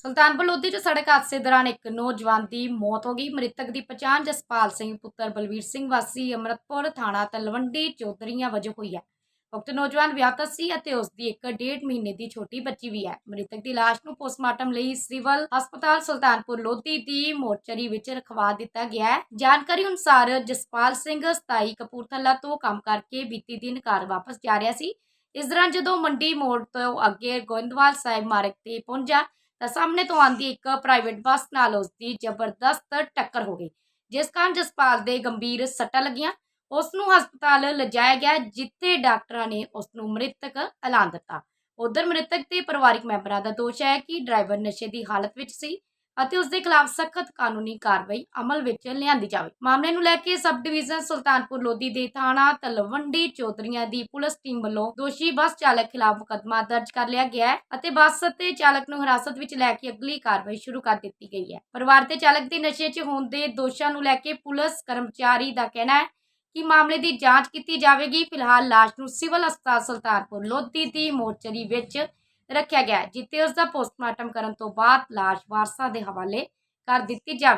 ਸੁਲਤਾਨਪੁਰ ਲੋਧੀ 'ਚ ਸੜਕ ਹਾਦਸੇ ਦੌਰਾਨ ਇੱਕ ਨੌਜਵਾਨ ਦੀ ਮੌਤ ਹੋ ਗਈ। ਮ੍ਰਿਤਕ ਦੀ ਪਛਾਣ ਜਸਪਾਲ ਸਿੰਘ, ਪੁੱਤਰ ਬਲਵੀਰ ਸਿੰਘ ਵਾਸੀ, ਅਮਰਤਪੁਰ ਥਾਣਾ ਤਲਵੰਡੀ ਚੌਧਰੀਆਂ ਵਜੋਂ ਹੋਈ ਹੈ। ਉਕਤ ਨੌਜਵਾਨ ਵਿਆਹਤਾ ਸੀ ਅਤੇ ਉਸ ਦੀ ਇੱਕ ਡੇਢ ਮਹੀਨੇ ਦੀ ਛੋਟੀ ਬੱਚੀ ਵੀ ਹੈ। ਮ੍ਰਿਤਕ ਦੀ ਲਾਸ਼ ਨੂੰ ਪੋਸਟਮਾਰਟਮ ਲਈ ਸਿਵਲ ਹਸਪਤਾਲ ਸੁਲਤਾਨਪੁਰ ਲੋਧੀ ਦੀ ਮੋਰਚਰੀ ਵਿੱਚ ਰਖਵਾ ਦਿੱਤਾ ਗਿਆ ਹੈ। ਜਾਣਕਾਰੀ ਅਨੁਸਾਰ ਜਸਪਾਲ ਸਿੰਘ 27 ਕਪੂਰਥਲਾ ਤੋਂ ਕੰਮ ਕਰਕੇ ਬੀਤੀ ਦਿਨ ਘਰ ਵਾਪਸ ਜਾ ਰਿਹਾ ਸੀ। ਇਸ ਦੌਰਾਨ ਜਦੋਂ ਮੰਡੀ ਮੋੜ ਤੋਂ ਅੱਗੇ ਗੋਇੰਦਵਾਲ ਸਾਹਿਬ ਮਾਰਗ ਤੇ ਪਹੁੰਚਾ ਤਾਂ ਸਾਹਮਣੇ ਤੋਂ ਆਂਦੀ ਇੱਕ ਪ੍ਰਾਈਵੇਟ ਬੱਸ ਨਾਲ ਉਸ ਦੀ ਜ਼ਬਰਦਸਤ ਟੱਕਰ ਹੋ ਗਈ, ਜਿਸ ਕਾਰਨ ਜਸਪਾਲ ਦੇ ਗੰਭੀਰ ਸੱਟਾਂ ਲੱਗੀਆਂ। ਉਸ ਨੂੰ ਹਸਪਤਾਲ ਲਿਜਾਇਆ ਗਿਆ, ਜਿੱਥੇ ਡਾਕਟਰਾਂ ਨੇ ਉਸ ਨੂੰ ਮ੍ਰਿਤਕ ਐਲਾਨ ਦਿੱਤਾ। ਉਧਰ ਮ੍ਰਿਤਕ ਦੇ ਪਰਿਵਾਰਕ ਮੈਂਬਰਾਂ ਦਾ ਦੋਸ਼ ਹੈ ਕਿ ਡਰਾਈਵਰ ਨਸ਼ੇ ਦੀ ਹਾਲਤ ਵਿੱਚ ਸੀ। ਅਤੇ ਉਸ ਦੇ ਖਿਲਾਫ ਸਖਤ ਕਾਨੂੰਨੀ ਕਾਰਵਾਈ ਅਮਲ ਵਿੱਚ ਲਿਆਂਦੀ ਜਾਵੇ। ਮਾਮਲੇ ਨੂੰ ਲੈ ਕੇ ਸਬ ਡਿਵੀਜ਼ਨ ਸੁਲਤਾਨਪੁਰ ਲੋਧੀ ਦੇ ਥਾਣਾ ਤਲਵੰਡੀ ਚੌਧਰੀਆਂ ਦੀ ਪੁਲਿਸ ਟੀਮ ਵੱਲੋਂ ਦੋਸ਼ੀ ਬੱਸ ਚਾਲਕ ਖਿਲਾਫ ਮੁਕੱਦਮਾ ਦਰਜ ਕਰ ਲਿਆ ਗਿਆ ਹੈ ਅਤੇ ਬੱਸ ਅਤੇ ਚਾਲਕ ਨੂੰ ਹਿਰਾਸਤ ਵਿੱਚ ਲੈ ਕੇ ਅਗਲੀ ਕਾਰਵਾਈ ਸ਼ੁਰੂ ਕਰ ਦਿੱਤੀ ਗਈ ਹੈ। ਪਰਿਵਾਰ ਤੇ ਚਾਲਕ ਦੇ ਨਸ਼ੇ 'ਚ ਹੋਣ ਦੇ ਦੋਸ਼ਾਂ ਨੂੰ ਲੈ ਕੇ ਪੁਲਿਸ ਕਰਮਚਾਰੀ ਦਾ ਕਹਿਣਾ ਹੈ ਕਿ ਮਾਮਲੇ ਦੀ ਜਾਂਚ ਕੀਤੀ ਜਾਵੇਗੀ। ਫਿਲਹਾਲ ਲਾਸ਼ ਨੂੰ ਸਿਵਲ ਹਸਪਤਾਲ ਸੁਲਤਾਨਪੁਰ ਲੋਧੀ ਦੀ ਮੋਰਚਰੀ ਵਿੱਚ ਰੱਖਿਆ ਗਿਆ ਜਿੱਥੇ ਉਸ ਦਾ ਪੋਸਟਮਾਰਟਮ ਕਰਨ ਤੋਂ ਬਾਅਦ ਲਾਸ਼ ਵਾਰਸਾਂ ਦੇ ਹਵਾਲੇ ਕਰ ਦਿੱਤੀ ਜਾਵੇ।